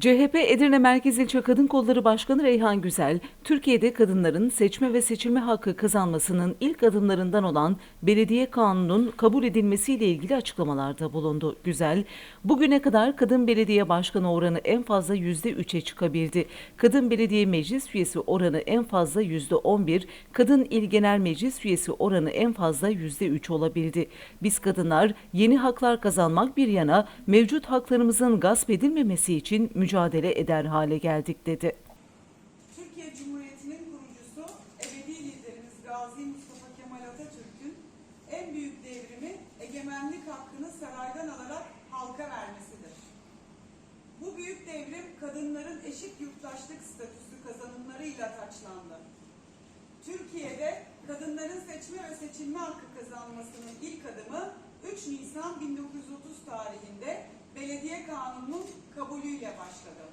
CHP Edirne Merkez İlçe Kadın Kolları Başkanı Reyhan Güzel, Türkiye'de kadınların seçme ve seçilme hakkı kazanmasının ilk adımlarından olan belediye kanunun kabul edilmesiyle ilgili açıklamalarda bulundu. Güzel, bugüne kadar kadın belediye başkanı oranı en fazla %3'e çıkabildi. Kadın belediye meclis üyesi oranı en fazla %11, kadın il genel meclis üyesi oranı en fazla %3 olabildi. Biz kadınlar yeni haklar kazanmak bir yana mevcut haklarımızın gasp edilmemesi için mücadele eder hale geldik dedi. Türkiye Cumhuriyeti'nin kurucusu ebedi liderimiz Gazi Mustafa Kemal Atatürk'ün en büyük devrimi egemenlik hakkını saraydan alarak halka vermesidir. Bu büyük devrim kadınların eşit yurttaşlık statüsü kazanımlarıyla taçlandı. Türkiye'de kadınların seçme ve seçilme hakkı kazanmasının ilk adımı 3 Nisan 1930 tarihinde belediye kanununun kabulüyle başladı.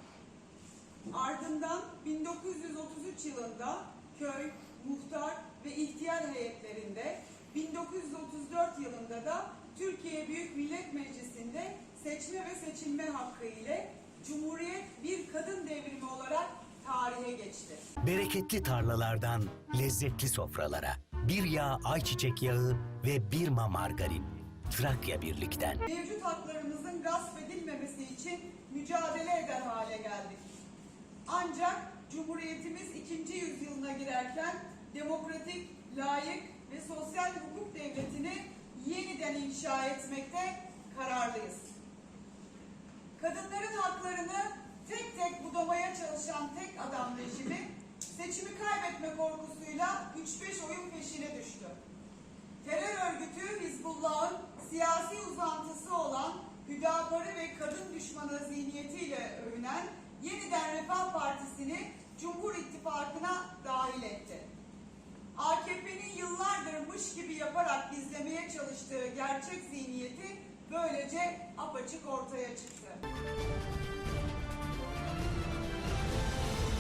Ardından 1933 yılında köy, muhtar ve ihtiyar heyetlerinde, 1934 yılında da Türkiye Büyük Millet Meclisi'nde seçme ve seçilme hakkı ile Cumhuriyet bir kadın devrimi olarak tarihe geçti. Bereketli tarlalardan lezzetli sofralara. Bir yağ ayçiçek yağı ve bir ma margarin. Trakya Birlik'ten. Mevcut haklarımızın gasp edilmemesi için mücadele eder hale geldik. Ancak Cumhuriyetimiz ikinci yüzyılına girerken demokratik, layık ve sosyal hukuk devletini yeniden inşa etmekte kararlıyız. Kadınların haklarını tek tek budamaya çalışan tek adam rejimi seçimi kaybetme korkusuyla 3-5 oyun peşine düştü. Terör örgütü siyasi uzantısı olan Hüdapar'ı ve kadın düşmanı zihniyetiyle övünen Yeniden Refah Partisi'ni Cumhur İttifakı'na dahil etti. AKP'nin yıllardır mış gibi yaparak gizlemeye çalıştığı gerçek zihniyeti böylece apaçık ortaya çıktı.